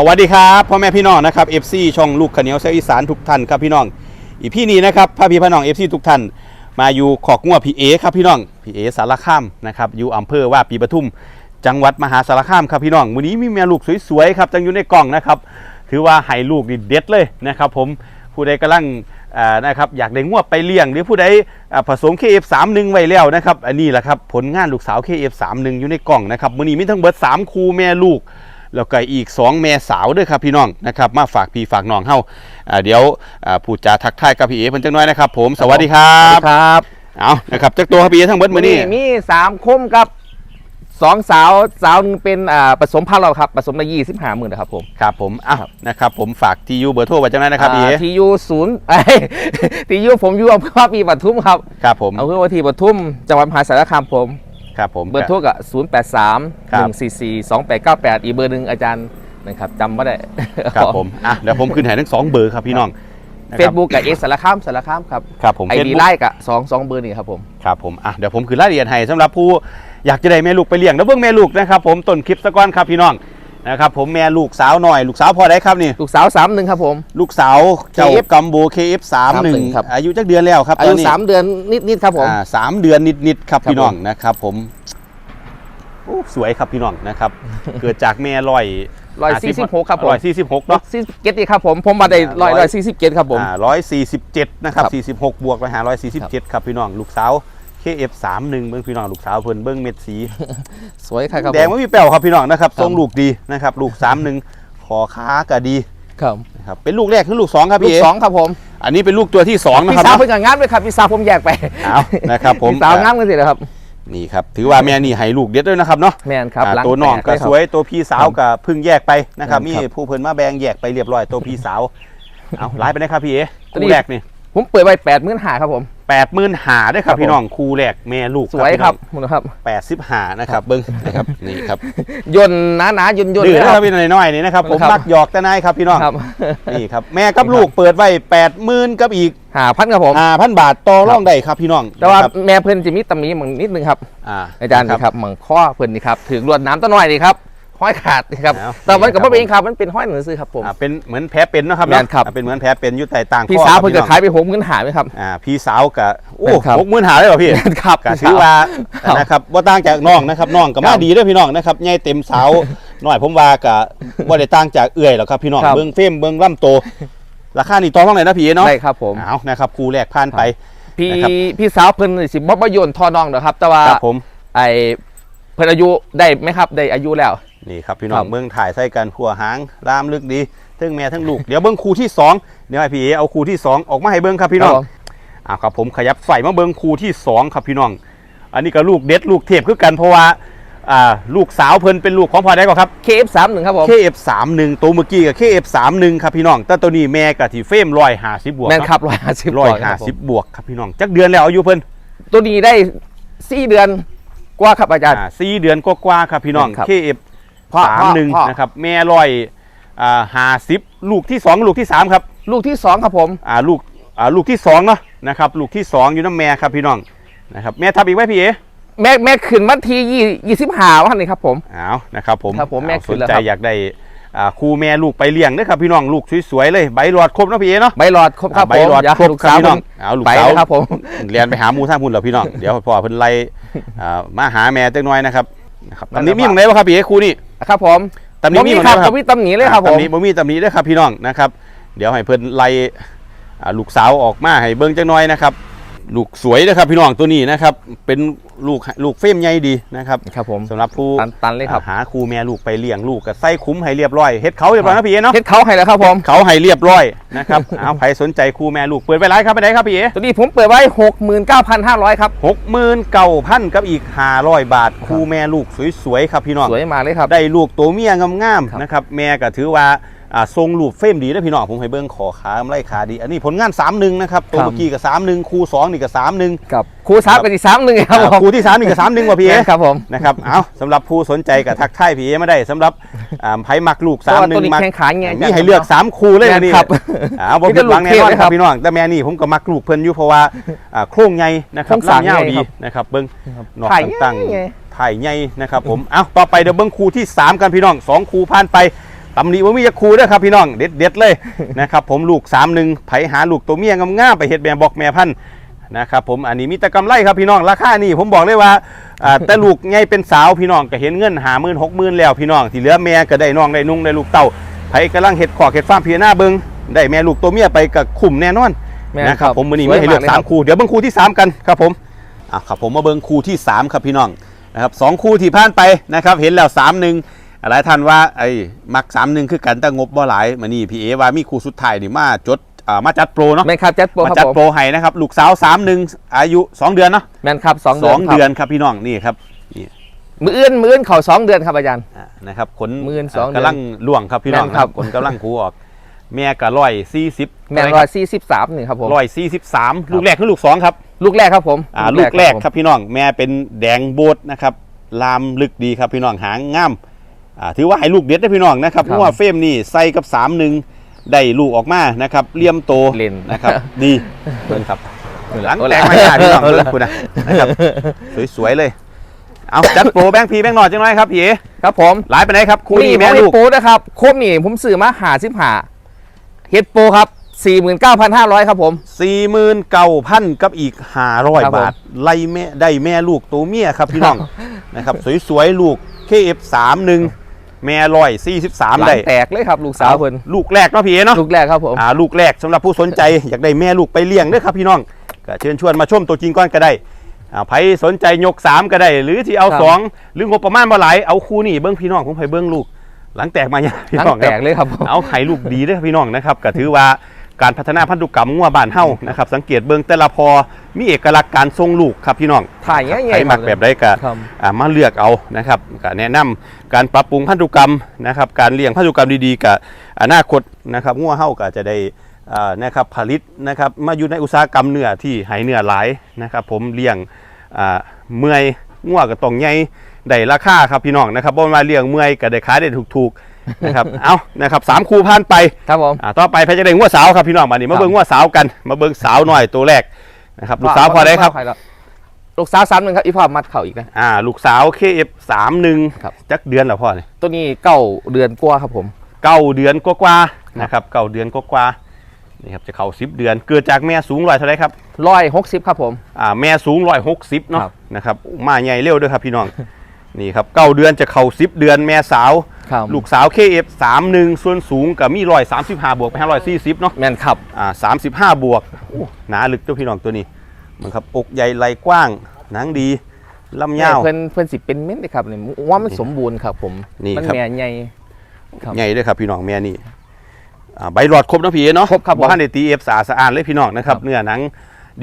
สวัสดีครับพ่อแม่พี่น้องนะครับ FC ช่องลูกขเนียวเซลอีสานทุกท่านครับพี่น้อง อีพี่นี้นะครับพาพี่พี่น้อง FC ทุกท่าน มาอยู่ขอกงัวพีเอครับพี่น้องพีเอสารคามนะครับอยู่อำเภอว่าปีปทุม จังหวัดมหาสารคามครับพี่น้องวันนี้มีแม่ลูกสวยๆครับจังอยู่ในกล่องนะครับถือว่าให้ลูกนี่เด็ดเลยนะครับผมผู้ใดกำลังอ่านะครับอยากได้งวไปเลี้ยง หรือผู้ใดผสม KF31 ไว้แล้วนะครับอันนี้แหละครับผลงานลูกสาว KF31 อยู่ในกล่องนะครับวันนี้มีทั้งเบิด3คู่แม่ลูก แล้วก็อีก 2 แม่สาวด้วยครับพี่น้องนะครับมาฝากพี่ฝากน้องเฮาอ่าเดี๋ยวอ่าพูดจาทักทายกับพี่เอเพิ่นจังน้อยนะครับผมสวัสดีครับครับเอานะครับจักตัวครับพี่เอทั้งเบิดมื้อนี้มีสามคมกับสองสาวสาวหนึงเป็นอ่าผสมพันธุ์เราครับผสมได้ยี่สิบห้าหมื่นนะครับผมครับผมอะนะครับผมฝากทียูเบอร์โทรไว้จังไดนะครับพี่เอทียูศูนย์ทียูผมอยู่อำเภอว่าปีปทุมครับครับผมอำเภอว่าทีปทุมจังหวัดมหาสารคามผม ครับผมเบอร์โทรกับศูนย์แปดสามครัหบนึ่งสี่สี่สองแปดเก้าแปดอีกเบอร์หนึ่งอาจารย์นะครับจำไม่ได้ครับผมอะเดี๋ยวผมขึ้นให้ทั้งสองเบอร์ครับพี่น้องนะเฟคซรับบุ๊กกับเอสารคามสารคามครับครับผมไอดี Facebook ไล่กับสองสองเบอร์นี่ครับผมครับผมอะเดี๋ยวผมขึ้นรายละเอียดให้สำหรับผู้อยากจะได้แม่ลูกไปเลี้ยงแล้วเบิ่งแม่ลูกนะครับผมต้นคลิปสะก้อนครับพี่น้อง นะครับผมแม่ลูกสาวหน่อยลูกสาวพอได้ครับนี่ ลูกสาวสามหนึ่งครับผม ลูกสาวเจ้า KF กัมโบ KF31 ครับ อายุจักเดือนแล้วครับอาตยุนนี้สามเดือนนิดๆครับผม อ่าสามเดือนนิดๆครับครับ พี่น้องผมนะครับผมโอ้สวยครับพี่น้องนะครับ เกิดจากแม่ลอยร้อยสี่สิบหกครับผมร้อยสี่สิบหกเนาะ สี่สิบเจ็ดครับผมผมมาได้ร้อยร้ร้ออยยสี่สิบเจ็ดครับผมอ่าร้อยสี่สิบเจ็ดนะครับครับสี่สิบหกบวกไปหาร้อยสี่สิบเจ็ดครับพี่น้อง ลูกสาว KF31 เบิ้งพี่น้องลูกสาวเพิ่นเบิ้งเม็ดสี สวยครับครับแดงผมไม่มีแป้วครับพี่น้องนะครับครับทรงลูกดีนะครับลูกสามหนึ่งขอค้าก็ดีครับนะครับเป็นลูกแรกคือลูกสองครับลูพี่กเอสองครับผมอันนี้เป็นลูกตัวที่สองนะพี่ครับสาวเนาะเพิ่งกับงานด้วยครับพี่สาวผมแยกไปเอานะครับผมพี่สาวงานกันสิเหรอครับนี่ครับถือว่าแม่นี่ให้ลูกเด็ดด้วยนะครับเนาะแมนครับอ่าหลังตัวน้องแตก็เลครับสวยตัวพี่สาวก็เพึ่งแยกไปนะครับครับมีผู้เพิ่นมาแบ่งแยกไปเรียบร้อยตัวพี่สาวเอาไล่ไปได้ครับพี่เอตัวนี้คู่แรกนี่ผมเปิดไว้แปดหมื่นหาครับผม แปดหมื่นหาได้อครับครับพี่น้องคู่แรกแม่ลูกสวยครับคุณครับแปดสิบหานะครับเบิ้งนะครับนี่ครับยนต์หนาหนาๆยนต์ยนต์ดื้อเลยนะคครัรับบพี่น้อยๆนี่นะครับผมครับมักหยอกแต่นายครับพี่น้องครับนี่ครับแม่กับลูกเปิดไว้แปดหมื่นกับอีกหาพันครับผมห้าพันบาทต่อรองได้ครับพี่น้อง แต่ว่านะครับแม่เพิ่นจะมีตำหนิเหมือนนิดนึงครับอ่าอาจารย์นี่ครับเหมือนข้อเพิ่นนี่ครับถือลวดน้ำต้นน้อยนี่ครับ ห้อยขาดนี่ครับ เอาแต่มันกับนี่ครับพ่อเองครับมันเป็นห้อยหนังสือครับผม อ่าเป็นเหมือนแผลเป็นเนาะครับแม่นครับ อ่าเป็นเหมือนแผลเป็นอยู่ใต้ต่างพี่ข้อสาวครับเพิ่นก็น้องขายไปหกหมื่นหาไหมครับ อ่าพี่สาวกับโอ้แม่นครับ หกหมื่นหาเลยเหรอพี่ ครับ ก็ถือว่าครับนะครับว่าต่างจากน้องนะครับน้องก็ครัมาบดีเด้วยพี่น้องนะครับใหญ่เต็มเสาหน่อยผมว่าก็ว่าได้ต่างจากเอื่อยหรอกครับพี่น้องครับ เบิ้งเฟรมเบิ้งล่ำโต ราคานี่ต่อเท่าไหร่นะพี่เนาะได้ครับผม เอานะครับครูแรกผ่านไป พี่นะครับ พี่สาวเพิ่นนี่สิบ่บ่โยนทอน้องเด้อครับ แต่ว่าครับผม ไอเพิ่นอายุได้ไหมครับได้อายุแล้ว นี่ครับพี่น้อครังบเบิ้งถ่ายใส่กันขัวหางลามลึกดีทั้งแม่ทั้งลูกเดี๋ยวเบิ้งครูที่สองเดี๋ยวให้พี่เอเอาครูที่สองออกมาให้เบิ้งครับพี่น้องครับผมอ่าครับผมขยับใส่มาเบิ้งครูที่สองครับพี่น้อง อันนี้ก็ลูกเด็ดลูกเทพคือกันเพราะว่าอ่าลูกสาวเพิ่นเป็นลูกของพ่อได้ก่อนครับ KF31 ครับผม KF31 ตัวเมื่อกี้กับ KF31 ครับพี่น้องแต่ตัวนี้แม่กับที่เฟรมร้อยห้าสิบบวกแม่นครับร้อยห้าสิบร้อยห้าสิบบวกครับพี่น้องจักเดือนแล้วอายุเพิ่นตัวนี้ได้สี่เดือนกว่าครับอาจารย์อ่าสี่เดือนกว่าๆครับพี่น้องครับ KF พ่อสามหนึ่งพ่อนะครับแม่ร้อยอ่าห้าสิบลูกที่สองลูกที่สามครับลูกที่สองครับผม อ่าลูกอ่าลูกที่สองเนาะนะครับลูกที่สองอยู่น้ำแม่ครับพี่น้องนะครับแม่ทับอีกไหมพี่เอแม่แม่ขึ้นวันที่ยี่ยี่สิบห้าวันนี้ครับผม เอานะครับผมครับผมแม่เอาขึ้สนนแล้วใจครับ อยากได้อ่าครูแม่ลูกไปเลี้ยงเด้อครับพี่น้องลูกสวยๆเลยใบหลอดครบเนาะพี่เอเนาะ ใบหลอดครบครับใบผมหลอดเดี๋ยวครบลูกครับสาวพี่น้องผมเอาลูกไปสาว นะครับผม เรียนไปหาหมูท่าพุ่นเหรอพี่น้อง เดี๋ยวพ่อเพิ่นไล่อ่ามาหาแม่จังน้อยนะครับนะครับตำหนี้มีตรงไหนวะครับพี่เอครูนี่ ครับผมตำหนี้มีบ่ตรงไหนครับวะครับบ่มีตำหนิเลยครับผม ตำหนี้บ่มีตำหนี้เด้อครับพี่น้องนะครับ เดี๋ยวให้เพิ่นไล่อ่าลูกสาวออกมาให้เบิ่งจังน้อยนะครับ ลูกสวยนะครับพี่น้องตัวนี้นะครับ เป็นลูกลูกเฟรมใหญ่ดีนะครับครับผมสำหรับผู้ตันตันเลยครับหาครูแม่ลูกไปเลี้ยงลูกก็ใส่คุ้มให้เรียบร้อยเฮ็ดเขาเรียบร้อยนะพี่เอเนาะเฮ็ดเขาให้แล้วครับผมเขาให้เรียบร้อยนะครับเอาใครสนใจครูแม่ลูกเปิดไปไลฟ์ครับไปไหนครับพี่เอตัวนี้ผมเปิดไว้หกหมื่นเก้าพันห้าร้อยครับหกหมื่นเก้าพันกับอีกห้าร้อยบาทครูแม่ลูกสวยๆครับพี่น้องสวยมากเลยครับได้ลูกตัวเมียงามครับๆนะครับแม่ก็ถือว่า อ่าทรงลูกเฟรมดีนะพี่น้องผมให้เบิ้งขอขามไล่ขาดี อันนี้ผลงาน3ามหนึ่งนะครับตัวครับเมื่อกี้กับสามหนึ่งครูสองนี่กับสามหนึ่งกับครูสามเป็นอีกสามหนึ่งครับผมครูที่สามนี่กับสามหนึ่งว่ะพี่เอแม่นครับผมนะครับเอาสำหรับผู้สนใจกับทักทายพี่เอไม่ได้สำหรับอ่าไผ่มักลูกเพสาราะมว่าหนึ่ตัวงนี้มักแข่งขันไงมีให้เลือกสามครูเลยนะนี่ครับอ่าผมผิดหวังแน่นอนครับพี่น้องแต่แม่นี่ผมก็มักลูกเพิ่นอยู่เพราะว่าอ่าโครงใหญ่นะครับโครงสร้างลำยาวใหญ่ดีครับนะครับเบิ้งนอกถ่ายตั้งใหญ่ๆถ่ายใหญ่นะครับผมเอาต่อไปเดี๋ยวเบิ้งครูที่ 3 กันพี่น้องสองครูผ่านไป ตำหนิว่ามีจะครูเด้อครับพี่น้องเด็ดเด็ดๆเลยนะครับผมลูกสามหนึ่งไผหาลูกตัวเมียงามๆไปเฮ็ดแม่บอกแม่พันธุ์นะครับผมอันนี้มีแต่กำไรครับพี่น้องราคานี่ผมบอกเลยว่าอ่าแต่ลูกใหญ่เป็นสาวพี่น้องก็เห็นเงินหาหมื่นหกหมื่นแล้วพี่น้องที่เหลือแม่ก็ได้น้องได้นุ่งได้ลูกเต้าไผกำลังเฮ็ดขอกเฮ็ดฟาร์มพี่หน้าเบิงได้แม่ลูกตัวเมียไปกับคุ้มแน่นอนแม่นนะครับผมมือนี้สวยไม่ให้เลือกมากเลยสามครับคู่เดี๋ยวเบิ่งคู่ที่สามกันครับผมอะครับผมมาเบิ่งคู่ที่สามครับพี่น้องนะครับสองคู่ที่ผ่านไปนะครับเห็นแล้วสามหนึ่ง หลายท่านว่าไอ้มักสามหนึ่งคือกันแต่งบบ่หลายมานี่พี่เอว่ามีคู่สุดท้ายนี่มาจดอ่ามาจัดโปรเนาะแมนครับแจ็คโปรมาครับจัดผมโปรให้นะครับลูกสาวสามหนึ่งอายุสองเดือนเนาะแมนครับสองสเดือองนครับเดือนครับพี่น้องนี่ครับนี่มืออื่นมืออื่นเขาสองเดือนครับอาจารย์อ่านะครับขนหมื่นสองเดือนกำลังล่วงครับพี่น้องแม่นครับขนกำลังคูออกแม่ก็ร้อยสี่สิบแมนร้อยสี่สิบสามหนึ่งครับผมร้อยสี่สิบสามลูกแรกคือลูกสองครับ ลูกแรกครับผมอ่าลูกแรกครับพี่น้องแม่เป็นแดงโบดนะครับลามลึกดีครับพี่น้องหางงามอ่า ถือว่าให้ลูกเด็ดได้พี่น้องนะครับเพราะว่าเฟรมนี่ใส่กับสามหนึ่งได้ลูกออกมานะครับเลี่ยมโตเลนนะครับดีเบิ่งครับหลังแตกมาหาพี่น้องเบิ่งคุณนะนะครับสวยๆเลยเอาจัดโปรแบงค์พีแบงค์หน่อยจังไรครับพี่เอ๋ครับผมหลายไปไหนครับคู่นี้ผแม่มให้ลูกโปรนะครับโคมนี่ผมซื้อมาหาสิบหาเฮ็ดโปรครับสี่หมื่นเก้าพันห้าร้อยครับผมสี่หมื่นเก้าพันกับอีกห้าร้อยครับผมบาท ไล่แม่ได้แม่ลูกตัวเมียครับพี่น้องนะครับ สวยๆ ลูก KF31 แม่ร้อยสี่สิบสามหลัได้งแตกเลยครับ ลูกสาวเพิ่นลูกแรกเนาะพี่เอเนาะ ลูกแรกครับผม อ่าลูกแรกสำหรับผู้สนใจ อยากได้แม่ลูกไปเลี้ยงเด้อครับพี่น้องก็เชิญชวนมาชมตัวจริงก่อนก็ได้อ่าใครสนใจยก 3 ก็ได้ หรือที่เอา ครับ 2 หรืองบประมาณมาหลายเอาคู่นี่เบิ้งพี่น้องผมไปเบิ้งลูก หลังแตกมาเนี่ยพี่หลังน้องแตครับกเลยครับผม เอาไข่ลูกดีเด้อพี่น้องนะครับก็ถือว่า การพัฒนาพันธุกรรมงัวบ้านเฮานะครับสังเกตเบิ้งแต่ละพอมีเอกลักษณ์การทรงลูกครับพี่น้องถ่ายง่ายๆใครมักแบบใดก็ครับอ่ามาเลือกเอานะครับก็แนะนำการปรับปรุงพันธุกรรมนะครับการเลี้ยงพันธุกรรมดีๆกับอนาคตนะครับงัวเฮาก็จะได้อ่านะครับผลิตนะครับมาอยู่ในอุตสาหกรรมเนื้อที่ให้เนื้อหลายนะครับผมเลี้ยงอ่าเมื่อยงัวก็ต้องใหญ่ได้ราคาครับพี่น้องนะครับบ่ว่าเลี้ยงเมื่อยก็ได้ขายได้ถูกๆ นะครับ เอานะครับสามคู่ผ่านไปครับผมอ่าต่อไปเพชรจะได้งัวสาวครับพี่น้องมานี่มาเบิ่งงัวสาวกัน มาเบิ่งสาวหน่อยตัวแรกนะครับลูกสาวพอได้ครับลูกสาวสามหนึ่งครับอีพ่อมัดเข่าอีกนะอ่าลูกสาว KF31 ครับจักเดือนแล้วพ่อเนี่ยตัวนี้เก้าเดือนกว่าครับผมเก้าเดือนกว่าๆนะครับเก้าเดือนกว่าๆนี่ครับจะเข้าสิบเดือน เกิดจากแม่สูงร้อยเท่าไรครับร้อยหกสิบครับผมอ่าแม่สูงร้อยหกสิบเนาะครับนะครับมาใหญ่เร็วด้วยครับพี่น้องนี่ครับเก้าเดือนจะเข้าสิบเดือนแม่สาว ครับลูกสาว KF31 ส่วนสูงกับมีร้อยสามสิบห้าบวกไปห้าร้อยสี่สิบเนาะแมนครับอ่าสามสิบห้าบวกโอ้หนาลึกตัวพี่น้องตัวนี้มันครับอกใหญ่ไหลกว้างหนังดีลำยาวเพื่อนเพื่อนสิเป็นเม้นเลยครับเนี่ยว่ามันสมบูรณ์ครับผมนี่มันครับแม่ใหญ่ครับใหญ่ด้วยครับพี่น้องแม่นี่อ่าใบหลอดครบนะพี่เนาะครบครับผมว่าในตีเอฟสะอาดสะอาดเลยพี่น้องนะครับครับเนื้อหนัง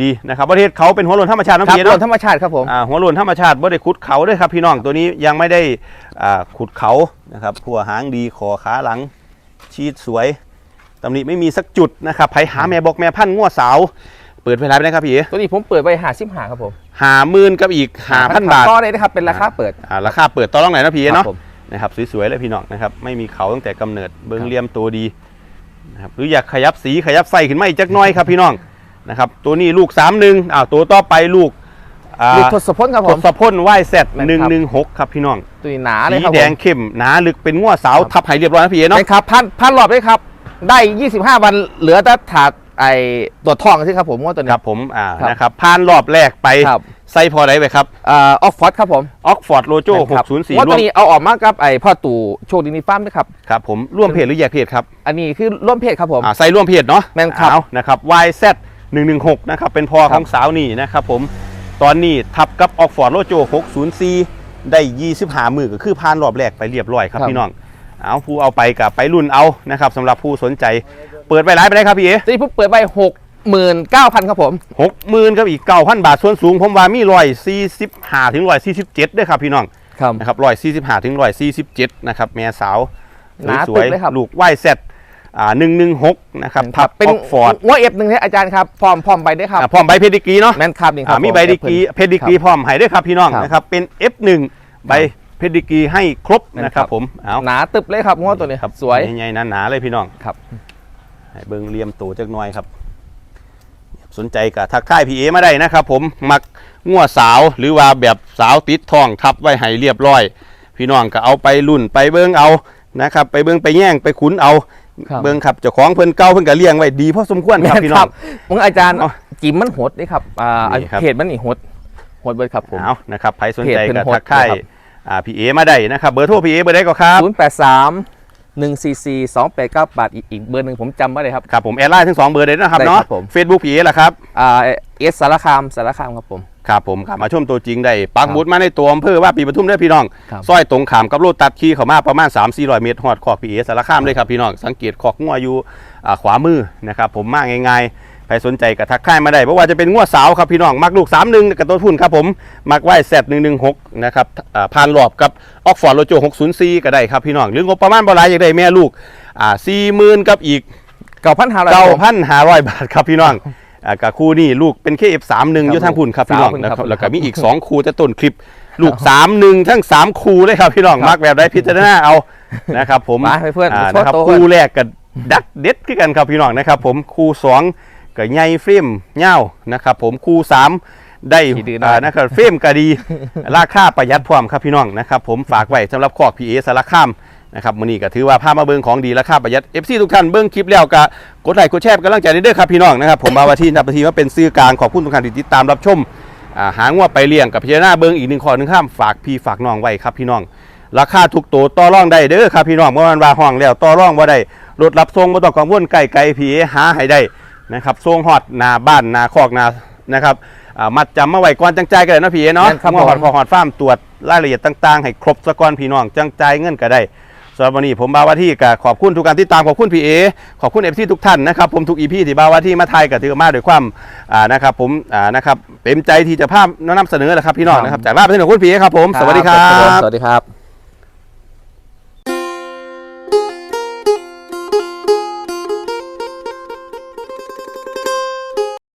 ดีนะครับประเทศเขาเป็นหัวโลนธรรมชาตินะครับพี่รวเนาะมธรรมชาติครับผม อ่าหัวโลนธรรมชาติบ่ได้ขุดเขาด้วยครับพี่น้องตัวนี้ยังไม่ได้อ่าขุดเขานะครับพัวหางดีคอขาหลัง ชีดสวยตำหนิไม่มีสักจุดนะครับไผหาแม่บอกแม่พันธุ์งัวสาว เปิดเวลาไปนะครับพี่ตัวนี้ผมเปิดไปหาสิบหาครับผมหาหมื่นกับอีกหาพันบาท ก็ได้นะครับ เป็นราคาเปิด อ่าราคาเปิดต่อรองไหนนะพี่ครัเนาะบผม นะครับสวยๆเลยพี่น้องนะครับไม่มีเขาตั้งแต่กำเนิดเบิ้งครับเหลี่ยมตัวดีนะครับหรืออยากขยับสีขยับไส้ขึ้นมาอีกจักหน้อยครับพี่น้อง นะครับตัวนี้ลูก3ามหนึ่งอ้าวตัวต่อไปลูกอ่าลูกทศพลครับทผมศพลวายแซดแม่นหนึ่งครับ หนึ่งหกครับพี่น้องตัวนี้หนาเลยสีครับแดผงมเข้มหนาลึกเป็นง้วสาวทับไห่เรียบร้อยนะพี่เนาะเป็นครับพันพันรอบเลยครับ ได้ 25 วันเหลือแต่ถาดไอตัวทองที่ครับผมว่าตัวคนี้ รับผมอ่าครับนะครับผ่านรอบแรกไปครับใส่พอได้ไปครับเออออกฟอร์ดครับผมออกฟอร์ดโลโจแม่นครับ604ว่าร่ตัววมนี้เอาออกมากับไอพ่อตู่โชคดีนิฟาร์มด้วยครับ ครับผมร่วมเพจหรือแยกเพจครับอันนี้คือร่วมเพจครับผม อ่าใส่ร่วมเพจเนาะแม่นครับ เอานะครับ YZ 116 นะครับ เป็นพอคขรับองสาวนี่นะครับผม ตอนนี้ทับกับออกฟอร์ดโลโจ 604 ได้ 25 มือก็คือผ่านรอบแรกไปเรียบร้อยครับพี่น้อง เอาผู้เอาไปกับไปรุ่นเอานะครับสำหรับผู้สนใจ เปิดไปร้ายไปได้ครับพี่เอ๋ตัวนี้ผมเปิดไป69,000 ครับผมหกหมื่นกับอีกเก้าพันบาทส่วนสูง ผมว่ามีร้อยสี่สิบห้าถึงร้อยสี่สิบเจ็ดด้วยครับพี่น้องครับนะครับร้อยสี่สิบห้าถึงร้อยสี่สิบเจ็ดนะครับแม่สาวหนาสตึวยกเลยครับลูกไหวเซตอ่า หนึ่งหนึ่งหกนะครับทับเป็นออกฟอร์ดหัวเอฟหนึ่งให้อาจารย์ครับพร้อมพร้อมไปด้วยครับอ่าพร้อมใบเพดิกรีเนาะแมนครับนี่ครัอ่าบมีใบดิกรีเพดิกรีพร้อมให้ด้วยครับพี่น้องครับนะครับเป็น F1 ใบเพดิกรีให้ครบแม่นนะคครัรับบผมเอาหนาตึบเลยครับงวตัวนี้ครับสวยใหญ่ๆหนาๆเลยพี่น้องครับให้เบิ่งเหลี่ยมโตจักหน่อยครับสนใจกับทักทายพี่เอมาได้นะครับผมมักงัวสาวหรือว่าแบบสาวติดทองทับไว้ให้เรียบร้อย พี่น้องก็เอาไปรุ่นไปเบิ่งเอานะครับ ไปเบิ่งไปแย่งไปขุนเอา ครับ เบิ่งครับเจ้าของเพิ่นเก่าเพิ่นก็เลี้ยงไว้ดีพอสมควรครับพี่น้อง มึงอาจารย์เอาจิมมันหดนี่ครับอ่านี่ครับ เพจมันนี่หดหดเบิดครับผม เอานะครับใครสนใจเพจเพิ่ก็นโพสต์ทักทายนะครับ อ่าพี่เอมาได้นะครับ เบอร์โทรพี่เอเบอร์ใดก็ครับ ศูนย์แปดสาม หนึ่งสี่สี่สองแปดเก้าแปดอีกเบอร์หนึ่งผมจำไว้เลยครับ ครับผมแอดไลน์ทั้งสองเบอร์เลยนะครับได้เนาะครับผม เฟซบุ๊กพี่เอล่ะครับ อ่าเอสสารคามสารคามครับผม ครับผมครับมาชมตัวจริงได้ปักครับหมุดมาในตัวอำเภอว่าปีปทุมเด้อพี่น้องครับ ซอยตรงขามกับโลตัดขี่เข้ามาประมาณ 3 400 เมตรฮอดขอกพี่เอสารคามเลยครับพี่น้อง สังเกตขอกงัวอยู่อ่าขวามือนะครับผมมาง่ายๆ ใครสนใจก็ทักทายมาได้เพราะว่าจะเป็นงัวสาวครับพี่น้องมักลูก31กับต้นทุนครับผมมักไว้แซด116นะครับอ่าผ่านรอบกับออกฟอร์ดโลโจ604ก็ได้ครับพี่น้องหรืองบประมาณบ่หลายอยากได้แม่ลูกอ่า40,000กับอีกเก้าพันห้าร้อยเก้าพันห้าร้อยบาทครับพี่น้องอ่ากับคู่นี่ลูกเป็นเคเอฟสามหนึ่งครับอยู่ทางพุ่นครับพี่น้องสามหนึ่งนะคครัรับบแล้วก็มีอีกสองคู่แต่ต้นคลิปลูกสามหนึ่งทั้งสามคู่เลยครับพี่น้องมักแบบใดพิจารณาเอานะครับผมมาให้เพื่อนอ่าโชว์นะครับโตเพื่อนคู่แรกกับดักเด็ดคือกันครับพี่น้องนะครับผมคู่สอง กับใหญ่เฟรมเง่านะครับผมคู่สามได้ขี้ดื้อหน่อยอ่านะครับเฟรมก็ดี ราคาประหยัดพร้อมครับพี่น้องนะครับผมฝากไว้สำหรับคอกพีเอสารคามนะครับมื้อนี้ก็ถือว่าพามาเบิ่งของดีราคาประหยัด FC ทุกท่านเบิ่งคลิปแล้วก็กดไลค์กดแชร์เป็นกำลังใจเด้อครับพี่น้องนะครับผมมาวันที่นับทีว่าเป็นซื้อกลางขอบคุณทุกท่านที่ติดตามรับชมอ่าหางว่าไปเลี้ยงกับพิจารณาเบิ่งอีกหนึ่งข้อหนึ่งข้ามฝากพี่ฝากน้องไว้ครับพี่น้อง ราคาทุกตัวต่อรองได้เด้อครับพี่น้องเมื่อวันว่าห้องแล้วต่อรองบ่ได้รถรับส่งบ่ต้องกังวลไกลไกลพี่หาให้ได้ นะครับส่งฮอดหน้าบ้านหน้าคอกหน้านะครับอ่ามัดจำมาไว้ก่อนจังใจายก็ได้เนาะพี่เนาะแม่นครับเมื่อฮอดผมพอฮอดฟาร์มตรวจรายละเอียดต่างๆ ให้ครบซะก่อนพี่น้องจังใจายเงินก็ได้สำหรับวันนี้ผมบาวาที่กับขอบคุณทุกการติดตามขอบคุณพี่เอขอบคุณเอฟซีทุกท่านนะครับผมทุกอีพีที่บาวาที่มาไทยกับถือมาด้วยความอ่านะครับผมอ่านะครับเต็มใจที่จะภาพนำเสนอแหละครับพี่น้องนะครับจากลาไปที่หนึ่งคุณพี่เอครับผมสวัสดีครัผมบสวัสดีครับ